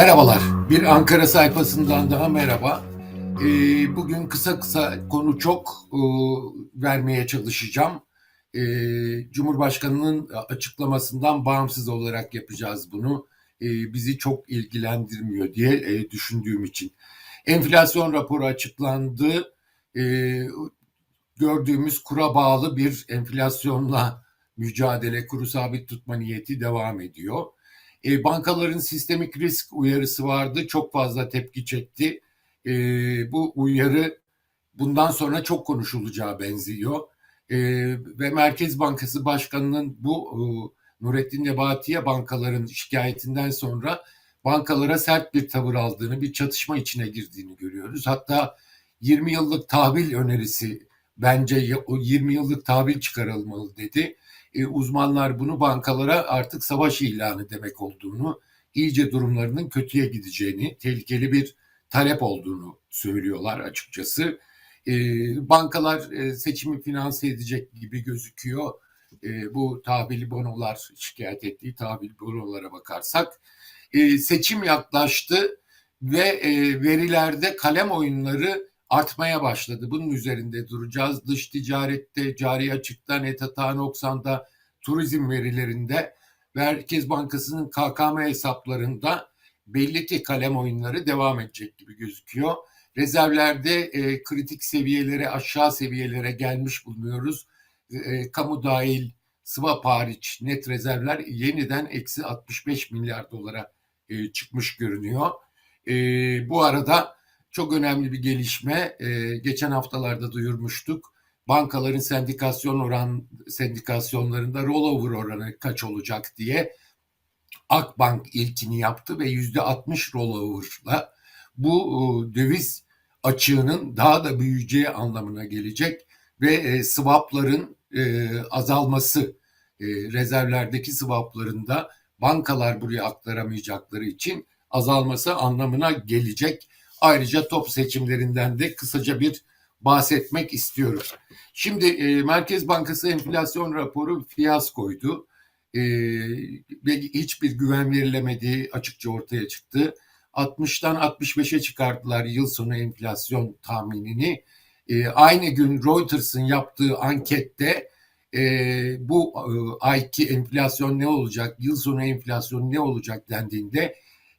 Merhabalar, bir Ankara sayfasından daha merhaba. Ee, bugün kısa kısa konu çok e, vermeye çalışacağım. Ee, Cumhurbaşkanı'nın açıklamasından bağımsız olarak yapacağız bunu. Ee, bizi çok ilgilendirmiyor diye e, düşündüğüm için. Enflasyon raporu açıklandı. Ee, gördüğümüz kura bağlı bir enflasyonla mücadele, kuru sabit tutma niyeti devam ediyor. E, bankaların sistemik risk uyarısı vardı. Çok fazla tepki çekti. E, bu uyarı bundan sonra çok konuşulacağı benziyor. E, ve Merkez Bankası Başkanı'nın bu e, Nurettin Nebati'ye bankaların şikayetinden sonra bankalara sert bir tavır aldığını, bir çatışma içine girdiğini görüyoruz. Hatta 20 yıllık tahvil önerisi bence o 20 yıllık tahvil çıkarılmalı dedi e, uzmanlar bunu bankalara artık savaş ilanı demek olduğunu, iyice durumlarının kötüye gideceğini, tehlikeli bir talep olduğunu söylüyorlar açıkçası. E, bankalar e, seçimi finanse edecek gibi gözüküyor. E, bu tahvili bonolar şikayet ettiği tahvil bonolara bakarsak. E, seçim yaklaştı ve e, verilerde kalem oyunları artmaya başladı. Bunun üzerinde duracağız. Dış ticarette, cari açıkta, net hata noksanda, turizm verilerinde Merkez Bankası'nın KKM hesaplarında belli ki kalem oyunları devam edecek gibi gözüküyor. Rezervlerde e, kritik seviyelere, aşağı seviyelere gelmiş bulunuyoruz. E, kamu dahil swap hariç net rezervler yeniden eksi 65 milyar dolara e, çıkmış görünüyor. E, bu arada çok önemli bir gelişme. E, geçen haftalarda duyurmuştuk. Bankaların sendikasyon oran sendikasyonlarında rollover oranı kaç olacak diye Akbank ilkini yaptı ve yüzde 60 rollover'la bu e, döviz açığının daha da büyüyeceği anlamına gelecek ve e, swapların e, azalması e, rezervlerdeki swaplarında bankalar buraya aktaramayacakları için azalması anlamına gelecek. Ayrıca top seçimlerinden de kısaca bir bahsetmek istiyorum. Şimdi e, Merkez Bankası enflasyon raporu fiyaskoydu. E, ve hiçbir güven verilemediği açıkça ortaya çıktı. 60'tan 65'e çıkarttılar yıl sonu enflasyon tahminini. E, aynı gün Reuters'ın yaptığı ankette e, bu e, ayki enflasyon ne olacak, yıl sonu enflasyon ne olacak dendiğinde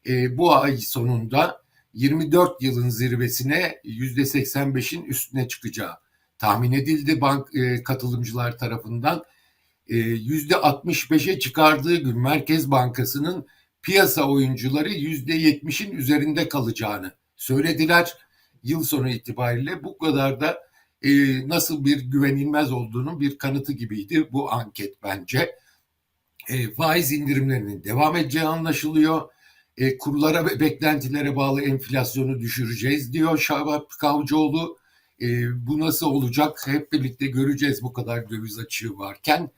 e, bu ay sonunda 24 yılın zirvesine yüzde 85'in üstüne çıkacağı tahmin edildi bank e, katılımcılar tarafından. E, yüzde 65'e çıkardığı gün Merkez Bankası'nın piyasa oyuncuları yüzde 70'in üzerinde kalacağını söylediler. Yıl sonu itibariyle bu kadar da e, nasıl bir güvenilmez olduğunun bir kanıtı gibiydi bu anket bence. E, faiz indirimlerinin devam edeceği anlaşılıyor e, kurlara ve beklentilere bağlı enflasyonu düşüreceğiz diyor Şahap Kavcıoğlu. E, bu nasıl olacak hep birlikte göreceğiz bu kadar döviz açığı varken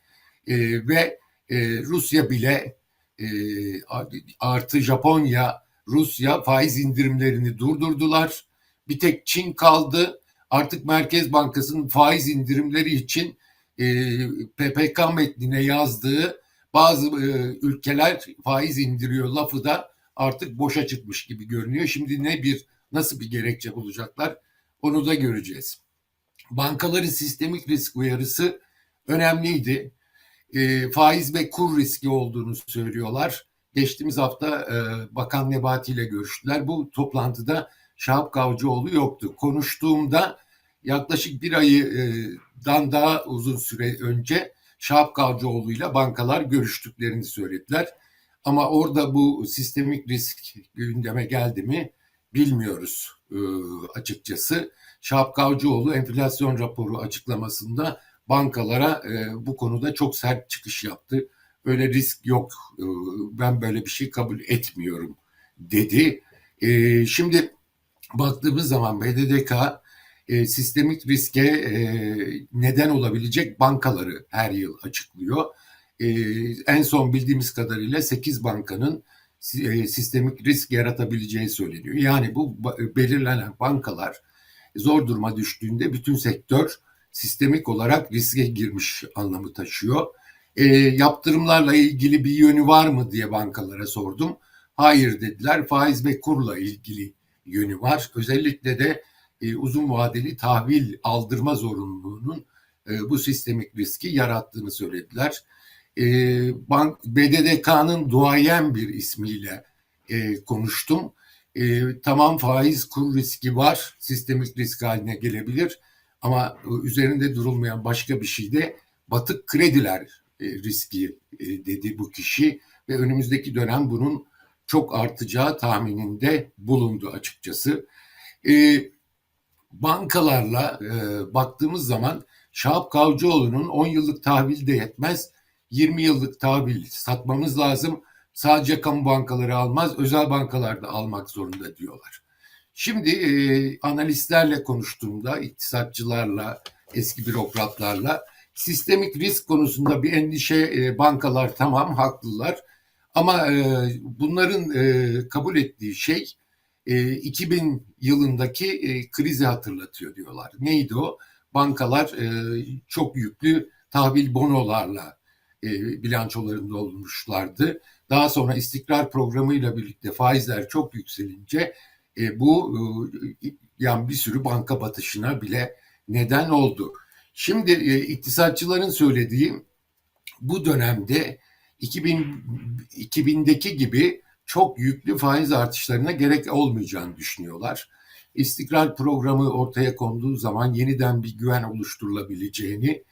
e, ve e, Rusya bile e, artı Japonya, Rusya faiz indirimlerini durdurdular. Bir tek Çin kaldı. Artık Merkez Bankası'nın faiz indirimleri için e, PPK metnine yazdığı bazı e, ülkeler faiz indiriyor lafı da artık boşa çıkmış gibi görünüyor. Şimdi ne bir nasıl bir gerekçe bulacaklar onu da göreceğiz. Bankaların sistemik risk uyarısı önemliydi. E, faiz ve kur riski olduğunu söylüyorlar. Geçtiğimiz hafta e, Bakan Nebati ile görüştüler. Bu toplantıda Şahap Kavcıoğlu yoktu. Konuştuğumda yaklaşık bir aydan daha uzun süre önce Şahap Kavcıoğlu ile bankalar görüştüklerini söylediler. Ama orada bu sistemik risk gündeme geldi mi bilmiyoruz e, açıkçası. Şahap Kavcıoğlu enflasyon raporu açıklamasında bankalara e, bu konuda çok sert çıkış yaptı. Öyle risk yok, e, ben böyle bir şey kabul etmiyorum dedi. E, şimdi baktığımız zaman BDDK e, sistemik riske e, neden olabilecek bankaları her yıl açıklıyor e, en son bildiğimiz kadarıyla 8 bankanın e, sistemik risk yaratabileceği söyleniyor. Yani bu belirlenen bankalar zor duruma düştüğünde bütün sektör sistemik olarak riske girmiş anlamı taşıyor. E, yaptırımlarla ilgili bir yönü var mı diye bankalara sordum. Hayır dediler. Faiz ve kurla ilgili yönü var. Özellikle de e, uzun vadeli tahvil aldırma zorunluluğunun e, bu sistemik riski yarattığını söylediler. E, bank BDDK'nın duayen bir ismiyle e, konuştum. E, tamam faiz kur riski var, sistemik risk haline gelebilir ama e, üzerinde durulmayan başka bir şey de batık krediler e, riski e, dedi bu kişi ve önümüzdeki dönem bunun çok artacağı tahmininde bulundu açıkçası. E, bankalarla e, baktığımız zaman Şahap Kavcıoğlu'nun 10 yıllık tahvil de yetmez, 20 yıllık tahvil satmamız lazım. Sadece kamu bankaları almaz, özel bankalar da almak zorunda diyorlar. Şimdi e, analistlerle konuştuğumda, iktisatçılarla, eski bürokratlarla sistemik risk konusunda bir endişe e, bankalar tamam haklılar. Ama e, bunların e, kabul ettiği şey e, 2000 yılındaki e, krizi hatırlatıyor diyorlar. Neydi o? Bankalar e, çok yüklü tahvil bonolarla e, bilançolarında olmuşlardı. Daha sonra istikrar programıyla birlikte faizler çok yükselince e, bu e, yani bir sürü banka batışına bile neden oldu. Şimdi e, iktisatçıların söylediği bu dönemde 2000 2000'deki gibi çok yüklü faiz artışlarına gerek olmayacağını düşünüyorlar. İstikrar programı ortaya konduğu zaman yeniden bir güven oluşturulabileceğini,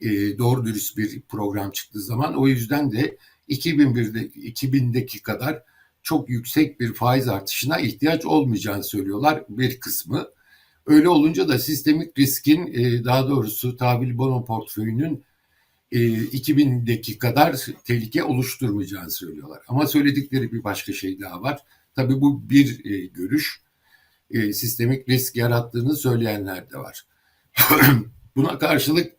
e, doğru dürüst bir program çıktığı zaman o yüzden de 2001'de 2000'deki kadar çok yüksek bir faiz artışına ihtiyaç olmayacağını söylüyorlar bir kısmı. Öyle olunca da sistemik riskin e, daha doğrusu tahvil bono portföyünün 2000'deki e, kadar tehlike oluşturmayacağını söylüyorlar. Ama söyledikleri bir başka şey daha var. Tabii bu bir e, görüş. Sistemik risk yarattığını söyleyenler de var. Buna karşılık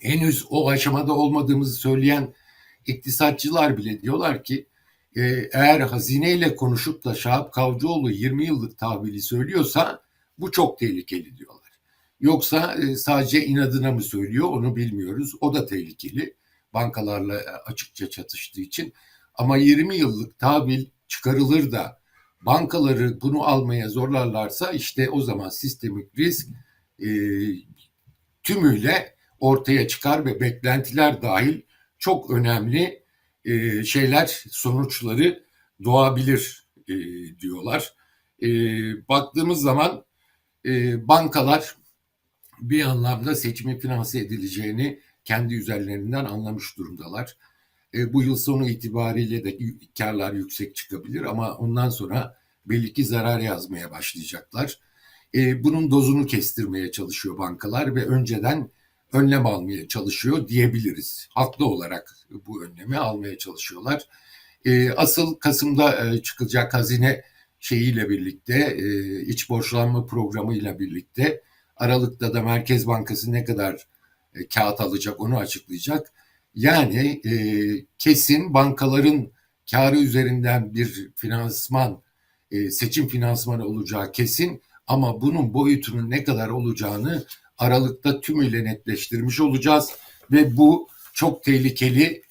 henüz o aşamada olmadığımızı söyleyen iktisatçılar bile diyorlar ki eğer hazineyle konuşup da Şahap Kavcıoğlu 20 yıllık tahvili söylüyorsa bu çok tehlikeli diyorlar. Yoksa e, sadece inadına mı söylüyor onu bilmiyoruz. O da tehlikeli. Bankalarla e, açıkça çatıştığı için. Ama 20 yıllık tahvil çıkarılır da bankaları bunu almaya zorlarlarsa işte o zaman sistemik risk e, tümüyle ortaya çıkar ve beklentiler dahil çok önemli e, şeyler sonuçları doğabilir e, diyorlar. E, baktığımız zaman e, bankalar bir anlamda seçimi finanse edileceğini kendi üzerlerinden anlamış durumdalar. E, bu yıl sonu itibariyle de karlar yüksek çıkabilir ama ondan sonra belli ki zarar yazmaya başlayacaklar. E, bunun dozunu kestirmeye çalışıyor bankalar ve önceden önlem almaya çalışıyor diyebiliriz. Haklı olarak bu önlemi almaya çalışıyorlar. E, asıl Kasım'da e, çıkacak hazine şeyiyle birlikte, e, iç borçlanma programıyla birlikte Aralık'ta da Merkez Bankası ne kadar e, kağıt alacak onu açıklayacak. Yani e, kesin bankaların karı üzerinden bir finansman, seçim finansmanı olacağı kesin ama bunun boyutunun ne kadar olacağını Aralık'ta tümüyle netleştirmiş olacağız ve bu çok tehlikeli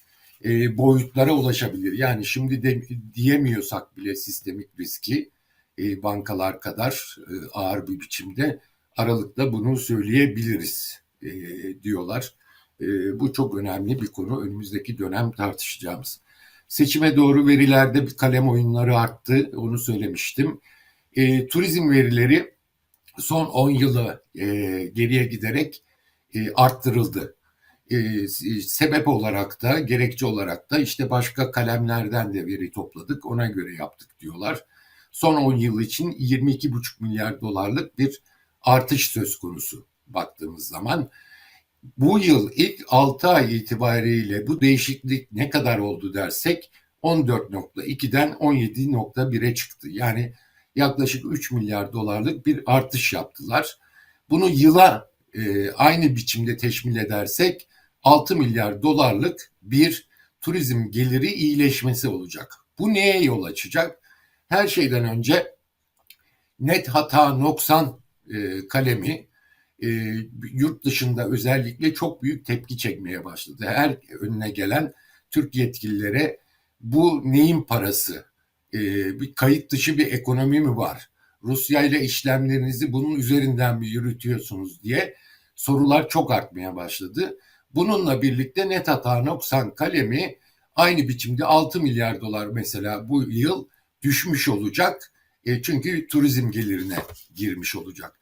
e, boyutlara ulaşabilir. Yani şimdi de diyemiyorsak bile sistemik riski e, bankalar kadar e, ağır bir biçimde Aralık'ta bunu söyleyebiliriz e, diyorlar. E, bu çok önemli bir konu. Önümüzdeki dönem tartışacağımız. Seçime doğru verilerde bir kalem oyunları arttı. Onu söylemiştim. E, turizm verileri son 10 yılı e, geriye giderek e, arttırıldı. E, sebep olarak da gerekçe olarak da işte başka kalemlerden de veri topladık ona göre yaptık diyorlar. Son 10 yıl için 22,5 milyar dolarlık bir artış söz konusu baktığımız zaman. Bu yıl ilk 6 ay itibariyle bu değişiklik ne kadar oldu dersek 14.2'den 17.1'e çıktı. Yani yaklaşık 3 milyar dolarlık bir artış yaptılar. Bunu yıla e, aynı biçimde teşmil edersek 6 milyar dolarlık bir turizm geliri iyileşmesi olacak. Bu neye yol açacak? Her şeyden önce net hata noksan e, kalemi e, yurt dışında özellikle çok büyük tepki çekmeye başladı. Her önüne gelen Türk yetkililere bu neyin parası e, bir kayıt dışı bir ekonomi mi var? Rusya ile işlemlerinizi bunun üzerinden mi yürütüyorsunuz diye sorular çok artmaya başladı. Bununla birlikte net hata noksan kalemi aynı biçimde 6 milyar dolar mesela bu yıl düşmüş olacak. E, çünkü turizm gelirine girmiş olacak.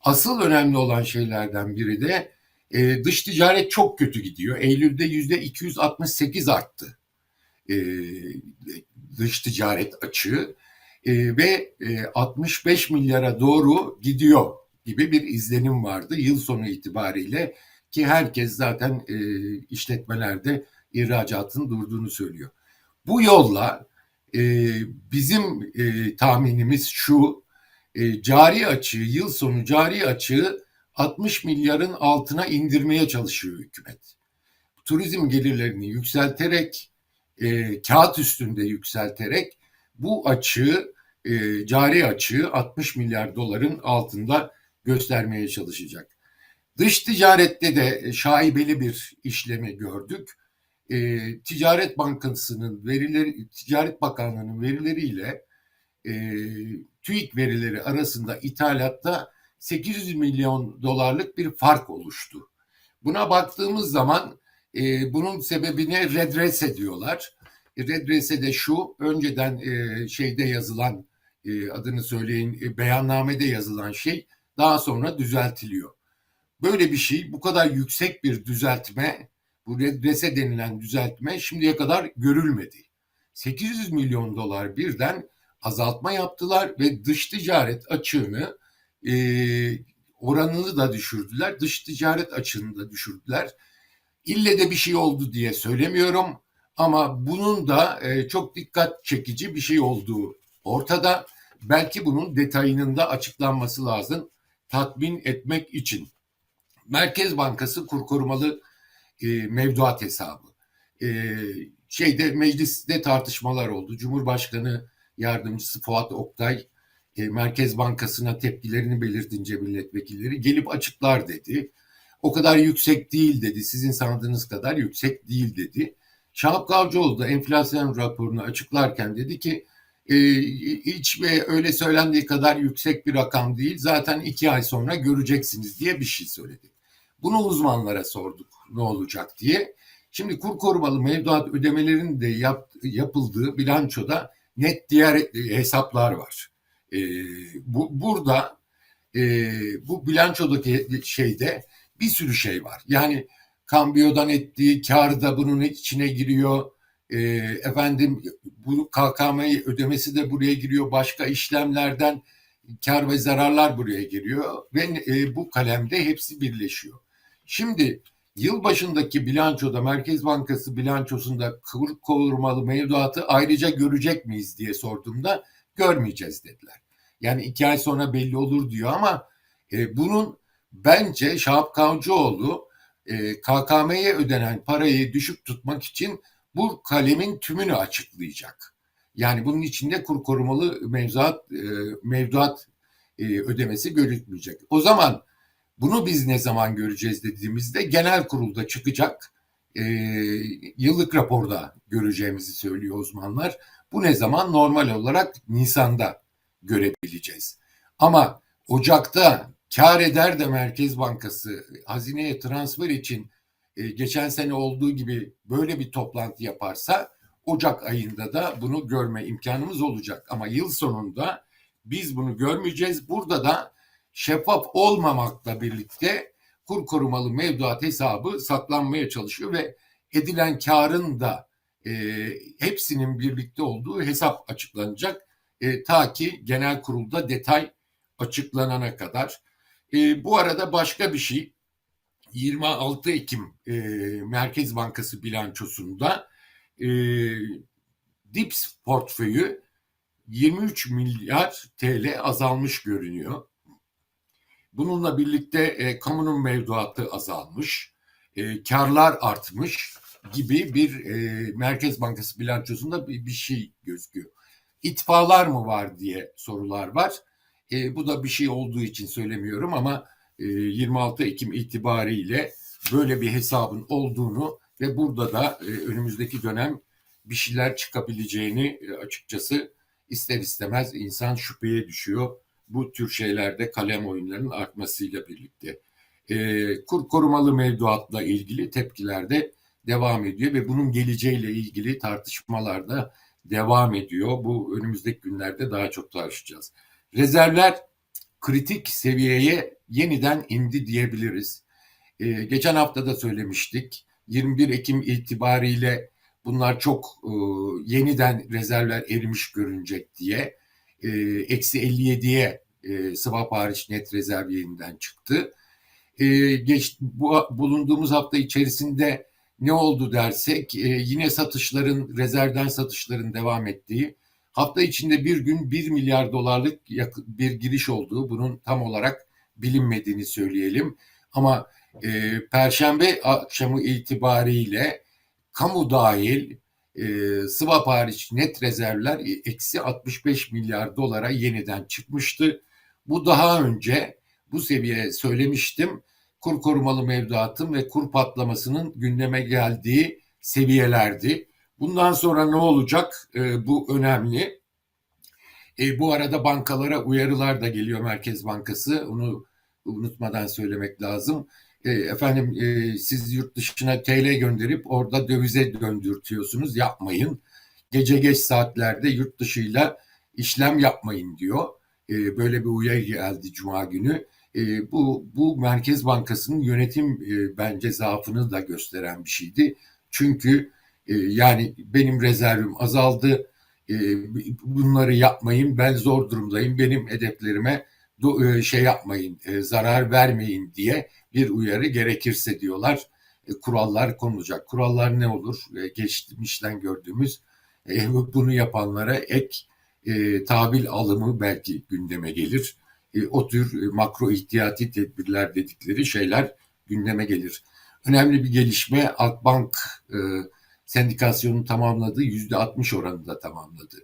Asıl önemli olan şeylerden biri de e, dış ticaret çok kötü gidiyor. Eylül'de yüzde 268 arttı e, dış ticaret açığı e, ve e, 65 milyara doğru gidiyor gibi bir izlenim vardı yıl sonu itibariyle ki herkes zaten e, işletmelerde ihracatın durduğunu söylüyor. Bu yolla e, bizim e, tahminimiz şu e, cari açığı yıl sonu cari açığı 60 milyarın altına indirmeye çalışıyor hükümet. Turizm gelirlerini yükselterek e, kağıt üstünde yükselterek bu açığı e, cari açığı 60 milyar doların altında göstermeye çalışacak. Dış ticarette de şaibeli bir işlemi gördük. E, Ticaret Bankası'nın verileri, Ticaret Bakanlığı'nın verileriyle e, TÜİK verileri arasında ithalatta 800 milyon dolarlık bir fark oluştu. Buna baktığımız zaman e, bunun sebebini redrese diyorlar. E, redrese de şu, önceden e, şeyde yazılan, e, adını söyleyin, e, beyannamede yazılan şey daha sonra düzeltiliyor. Böyle bir şey, bu kadar yüksek bir düzeltme, bu redrese denilen düzeltme şimdiye kadar görülmedi. 800 milyon dolar birden azaltma yaptılar ve dış ticaret açığını e, oranını da düşürdüler. Dış ticaret açığını da düşürdüler. İlle de bir şey oldu diye söylemiyorum ama bunun da e, çok dikkat çekici bir şey olduğu ortada. Belki bunun detayının da açıklanması lazım tatmin etmek için. Merkez Bankası kur korumalı e, mevduat hesabı. E, şeyde mecliste tartışmalar oldu. Cumhurbaşkanı yardımcısı Fuat Oktay e, Merkez Bankası'na tepkilerini belirtince milletvekilleri gelip açıklar dedi. O kadar yüksek değil dedi. Sizin sandığınız kadar yüksek değil dedi. Şahap Kavcıoğlu da enflasyon raporunu açıklarken dedi ki e, hiç ve öyle söylendiği kadar yüksek bir rakam değil. Zaten iki ay sonra göreceksiniz diye bir şey söyledi. Bunu uzmanlara sorduk ne olacak diye. Şimdi kur korumalı mevduat ödemelerinin de yap, yapıldığı bilançoda net diğer hesaplar var. E, bu burada e, bu bilançodaki şeyde bir sürü şey var. Yani kambiyodan ettiği kar da bunun içine giriyor. E, efendim bu KKM ödemesi de buraya giriyor. Başka işlemlerden kar ve zararlar buraya giriyor ve e, bu kalemde hepsi birleşiyor. Şimdi yıl başındaki bilançoda Merkez Bankası bilançosunda kur korumalı mevduatı ayrıca görecek miyiz diye sorduğumda görmeyeceğiz dediler. Yani iki ay sonra belli olur diyor ama e, bunun bence Şahap Kavcıoğlu e, KKM'ye ödenen parayı düşük tutmak için bu kalemin tümünü açıklayacak. Yani bunun içinde kur korumalı mevzuat e, mevduat e, ödemesi görülmeyecek. O zaman bunu biz ne zaman göreceğiz dediğimizde genel kurulda çıkacak. E, yıllık raporda göreceğimizi söylüyor uzmanlar. Bu ne zaman? Normal olarak Nisan'da görebileceğiz. Ama Ocak'ta kar eder de Merkez Bankası hazineye transfer için e, geçen sene olduğu gibi böyle bir toplantı yaparsa Ocak ayında da bunu görme imkanımız olacak. Ama yıl sonunda biz bunu görmeyeceğiz. Burada da şeffaf olmamakla birlikte kur korumalı mevduat hesabı saklanmaya çalışıyor ve edilen karın da e, hepsinin birlikte olduğu hesap açıklanacak. E, ta ki genel kurulda detay açıklanana kadar. E, bu arada başka bir şey 26 Ekim e, Merkez Bankası bilançosunda e, DIPS portföyü 23 milyar TL azalmış görünüyor. Bununla birlikte e, kamunun mevduatı azalmış, e, karlar artmış gibi bir e, Merkez Bankası bilançosunda bir, bir şey gözüküyor. İtfalar mı var diye sorular var. E, bu da bir şey olduğu için söylemiyorum ama e, 26 Ekim itibariyle böyle bir hesabın olduğunu ve burada da e, önümüzdeki dönem bir şeyler çıkabileceğini e, açıkçası ister istemez insan şüpheye düşüyor. Bu tür şeylerde kalem oyunlarının artmasıyla birlikte. E, kur korumalı mevduatla ilgili tepkiler de devam ediyor ve bunun geleceğiyle ilgili tartışmalar da devam ediyor. Bu önümüzdeki günlerde daha çok tartışacağız. Rezervler kritik seviyeye yeniden indi diyebiliriz. Ee, geçen hafta da söylemiştik. 21 Ekim itibariyle bunlar çok e, yeniden rezervler erimiş görünecek diye. E, Eksi 57'ye e, swap hariç net rezerv yeniden çıktı. E, geç, bu, bulunduğumuz hafta içerisinde ne oldu dersek e, yine satışların, rezervden satışların devam ettiği, hafta içinde bir gün 1 milyar dolarlık bir giriş olduğu, bunun tam olarak bilinmediğini söyleyelim. Ama e, Perşembe akşamı itibariyle kamu dahil e, swap hariç net rezervler eksi 65 milyar dolara yeniden çıkmıştı. Bu daha önce bu seviye söylemiştim kur korumalı mevduatın ve kur patlamasının gündeme geldiği seviyelerdi. Bundan sonra ne olacak? E, bu önemli. E, bu arada bankalara uyarılar da geliyor Merkez Bankası. Onu unutmadan söylemek lazım. E, efendim e, siz yurt dışına TL gönderip orada dövize döndürtüyorsunuz. Yapmayın. Gece geç saatlerde yurt dışıyla işlem yapmayın diyor. E, böyle bir uyarı geldi Cuma günü. E, bu, bu Merkez Bankası'nın yönetim e, bence zaafını da gösteren bir şeydi. Çünkü e, yani benim rezervim azaldı, e, bunları yapmayın, ben zor durumdayım, benim hedeflerime e, şey yapmayın, e, zarar vermeyin diye bir uyarı gerekirse diyorlar. E, kurallar konulacak. Kurallar ne olur? Geçmişten gördüğümüz bunu yapanlara ek e, tahvil alımı belki gündeme gelir o tür makro ihtiyati tedbirler dedikleri şeyler gündeme gelir. Önemli bir gelişme Akbank e, sendikasyonun tamamladığı yüzde 60 oranında tamamladı.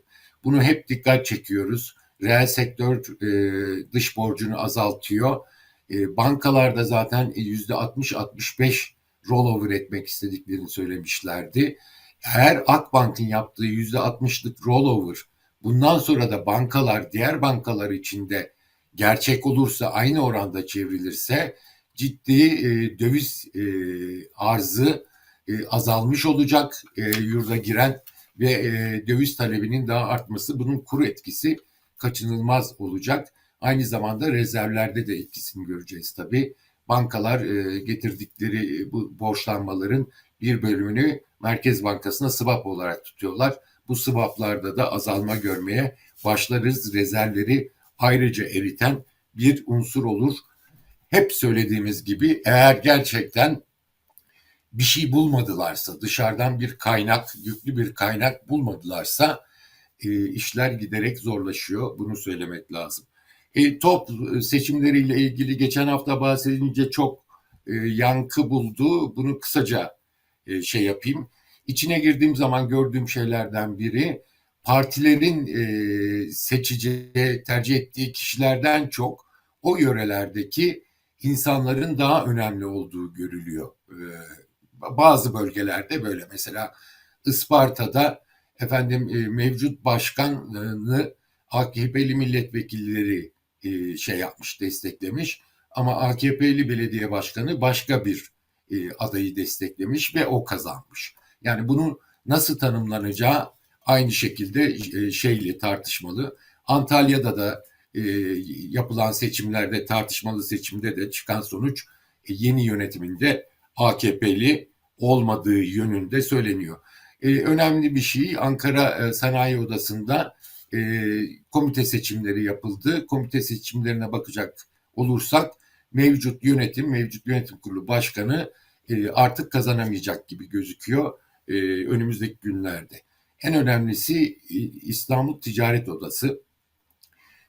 Bunu hep dikkat çekiyoruz. Reel sektör e, dış borcunu azaltıyor. E, bankalarda zaten yüzde 60-65 rollover etmek istediklerini söylemişlerdi. Eğer Akbank'ın yaptığı yüzde 60'lık rollover bundan sonra da bankalar diğer bankalar içinde gerçek olursa aynı oranda çevrilirse ciddi e, döviz e, arzı e, azalmış olacak e, yurda giren ve e, döviz talebinin daha artması bunun kuru etkisi kaçınılmaz olacak. Aynı zamanda rezervlerde de etkisini göreceğiz tabii. Bankalar e, getirdikleri e, bu borçlanmaların bir bölümünü Merkez Bankası'na swap olarak tutuyorlar. Bu swaplarda da azalma görmeye başlarız. Rezervleri ayrıca eriten bir unsur olur. Hep söylediğimiz gibi eğer gerçekten bir şey bulmadılarsa, dışarıdan bir kaynak, yüklü bir kaynak bulmadılarsa e, işler giderek zorlaşıyor. Bunu söylemek lazım. E, top seçimleriyle ilgili geçen hafta bahsedince çok e, yankı buldu. Bunu kısaca e, şey yapayım. İçine girdiğim zaman gördüğüm şeylerden biri partilerin e, seçeceği, tercih ettiği kişilerden çok o yörelerdeki insanların daha önemli olduğu görülüyor. E, bazı bölgelerde böyle mesela Isparta'da efendim e, mevcut başkanını AKP'li milletvekilleri e, şey yapmış, desteklemiş ama AKP'li belediye başkanı başka bir e, adayı desteklemiş ve o kazanmış. Yani bunun nasıl tanımlanacağı aynı şekilde şeyle tartışmalı. Antalya'da da yapılan seçimlerde tartışmalı seçimde de çıkan sonuç yeni yönetiminde AKP'li olmadığı yönünde söyleniyor. E, önemli bir şey Ankara e, Sanayi Odası'nda e, komite seçimleri yapıldı. Komite seçimlerine bakacak olursak mevcut yönetim, mevcut yönetim kurulu başkanı e, artık kazanamayacak gibi gözüküyor e, önümüzdeki günlerde. En önemlisi e, İstanbul Ticaret Odası.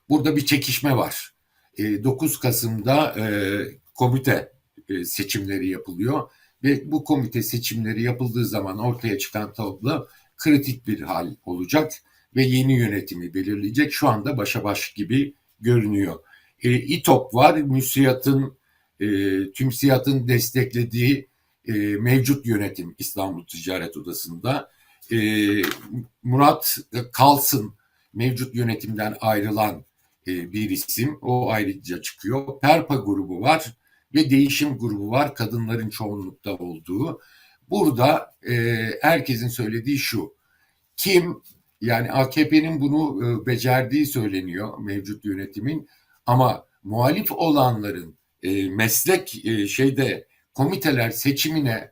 Burada bir çekişme var. 9 e, Kasım'da komite seçimleri yapılıyor ve bu komite seçimleri yapıldığı zaman ortaya çıkan tablo kritik bir hal olacak ve yeni yönetimi belirleyecek. Şu anda başa baş gibi görünüyor. E, İTOP var, müsiyatın, e, TÜMSİAD'ın desteklediği e, mevcut yönetim İstanbul Ticaret Odası'nda e, Murat Kalsın mevcut yönetimden ayrılan e, bir isim. O ayrıca çıkıyor. Perpa grubu var ve değişim grubu var. Kadınların çoğunlukta olduğu. Burada e, herkesin söylediği şu. Kim yani AKP'nin bunu e, becerdiği söyleniyor mevcut yönetimin ama muhalif olanların e, meslek e, şeyde komiteler seçimine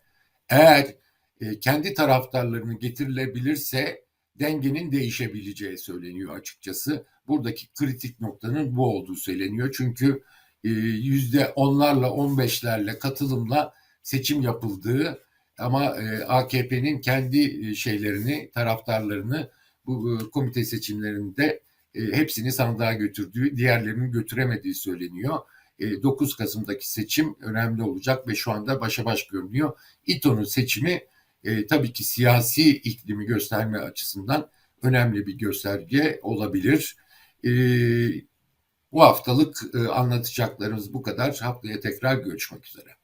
eğer e, kendi taraftarlarını getirilebilirse dengenin değişebileceği söyleniyor açıkçası. Buradaki kritik noktanın bu olduğu söyleniyor. Çünkü yüzde onlarla on beşlerle katılımla seçim yapıldığı ama e, AKP'nin kendi e, şeylerini, taraftarlarını bu e, komite seçimlerinde e, hepsini sandığa götürdüğü, diğerlerini götüremediği söyleniyor. E, 9 Kasım'daki seçim önemli olacak ve şu anda başa baş görünüyor. İTO'nun seçimi e, tabii ki siyasi iklimi gösterme açısından önemli bir gösterge olabilir. E, bu haftalık e, anlatacaklarımız bu kadar. Haftaya tekrar görüşmek üzere.